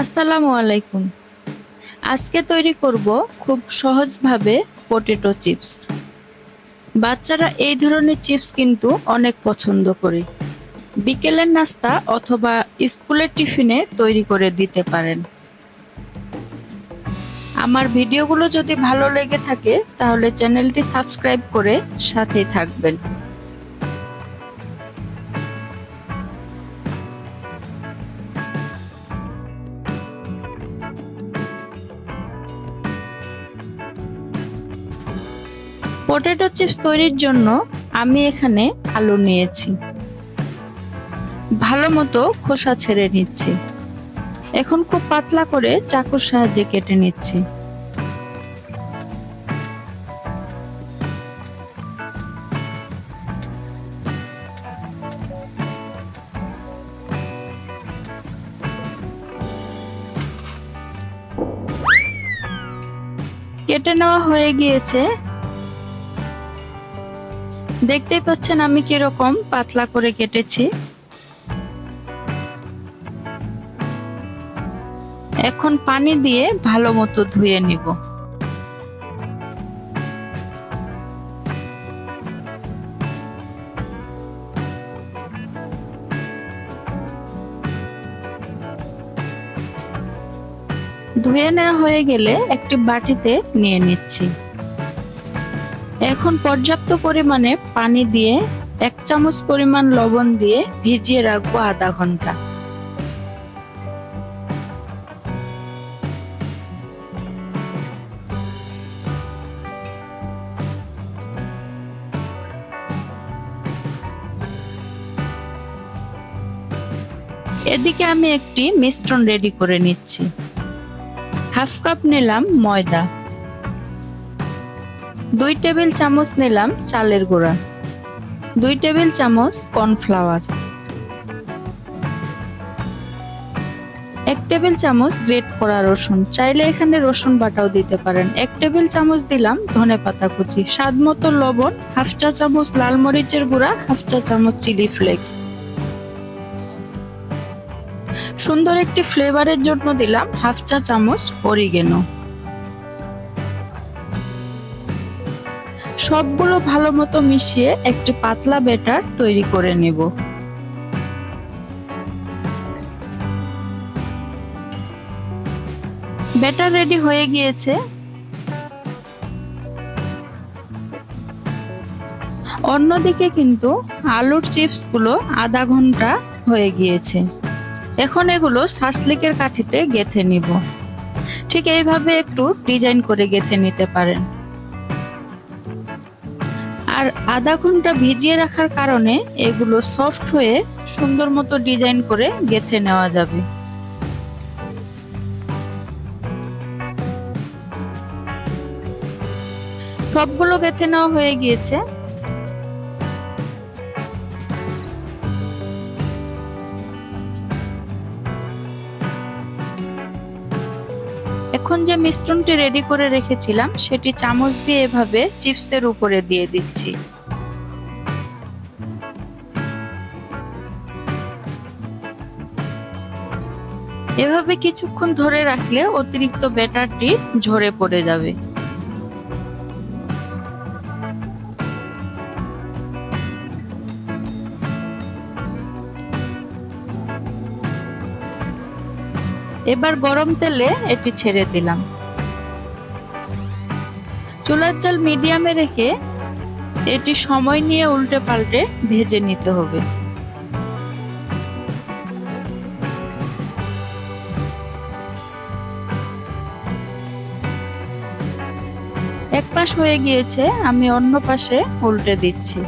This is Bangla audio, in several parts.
আসসালামু আলাইকুম। আজকে তৈরি করব খুব সহজভাবে পটেটো চিপস। বাচ্চারা এই ধরনের চিপস কিন্তু অনেক পছন্দ করে। বিকেলের নাস্তা অথবা স্কুলের টিফিনে তৈরি করে দিতে পারেন। আমার ভিডিওগুলো যদি ভালো লেগে থাকে, তাহলে চ্যানেলটি সাবস্ক্রাইব করে সাথেই থাকবেন। পটেটো চিপস তৈরির জন্য আমি এখানে আলু নিয়েছি। ভালো মতো খোসা ছেড়ে নিচ্ছি। এখন খুব পাতলা করে চাকুর সাহায্যে কেটে নিচ্ছি। কেটে নেওয়া হয়ে গিয়েছে দেখতেই পাচ্ছেন আমি কীরকম পাতলা করে কেটেছি। এখন পানি দিয়ে ভালো মতো ধুয়ে নিব। ধুয়ে নেওয়া হয়ে গেলে একটি বাটিতে নিয়ে নিচ্ছি। এখন পর্যাপ্ত পরিমাণে পানি দিয়ে এক চামচ পরিমাণ লবণ দিয়ে ভিজিয়ে রাখব আধা ঘণ্টা। এদিকে আমি একটি মিশ্রণ রেডি করে নিচ্ছি। হাফ কাপ নিলাম ময়দা। দুই টেবিল চামচ নিলাম চালের গুঁড়া। দুই টেবিল চামচ কর্নফ্লাওয়ার। এক টেবিল চামচ গ্রেট করা রসুন। চাইলে এখানে রসুন বাটাও দিতে পারেন। এক টেবিল চামচ দিলাম ধনে পাতা কুচি। স্বাদ মতো লবণ, হাফ চা চামচ লাল মরিচের গুঁড়া, হাফ চা চামচ চিলি ফ্লেক্স। সুন্দর একটি ফ্লেভারের জন্য দিলাম হাফ চা চামচ অরিগেনো। সবগুলো ভালো মতো মিশিয়ে একটি পাতলা ব্যাটার তৈরি করে নেব। ব্যাটার রেডি হয়ে গিয়েছে। অন্যদিকে কিন্তু আলুর চিপসগুলো আধা ঘণ্টা হয়ে গিয়েছে। এখন এগুলো শাসলিকের কাঠিতে গেথে নিব। ঠিক এইভাবে একটু ডিজাইন করে গেথে নিতে পারেন। আর আধা ঘণ্টা ভিজিয়ে রাখার কারণে এগুলো সফট হয়ে সুন্দর মতো ডিজাইন করে গেথে নেওয়া যাবে। সবগুলো গেথে নেওয়া হয়ে গিয়েছে। এখন যে মিশ্রণটি রেডি করে রেখেছিলাম, সেটি চামচ দিয়ে এভাবে চিপসের উপরে দিয়ে দিচ্ছি। এভাবে কিছুক্ষণ ধরে রাখলে অতিরিক্ত ব্যাটারটি ঝরে পড়ে যাবে। এবার গরম তেলে এটি ছেড়ে দিলাম। চুলার জাল মিডিয়ামে রেখে এটি সময় নিয়ে উল্টে পাল্টে ভেজে নিতে হবে। এক পাশ হয়ে গিয়েছে, আমি অন্য পাশে উল্টে দিচ্ছি।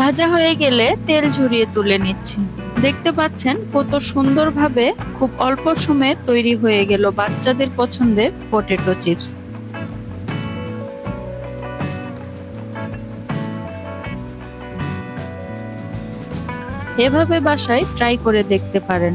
ভাজা হয়ে গেলে তেল ঝরিয়ে তুলে নিচ্ছি। দেখতে পাচ্ছেন কত সুন্দরভাবে খুব অল্প সময়ে তৈরি হয়ে গেল বাচ্চাদের পছন্দের পটেটো চিপস। এভাবে বাসায় ট্রাই করে দেখতে পারেন।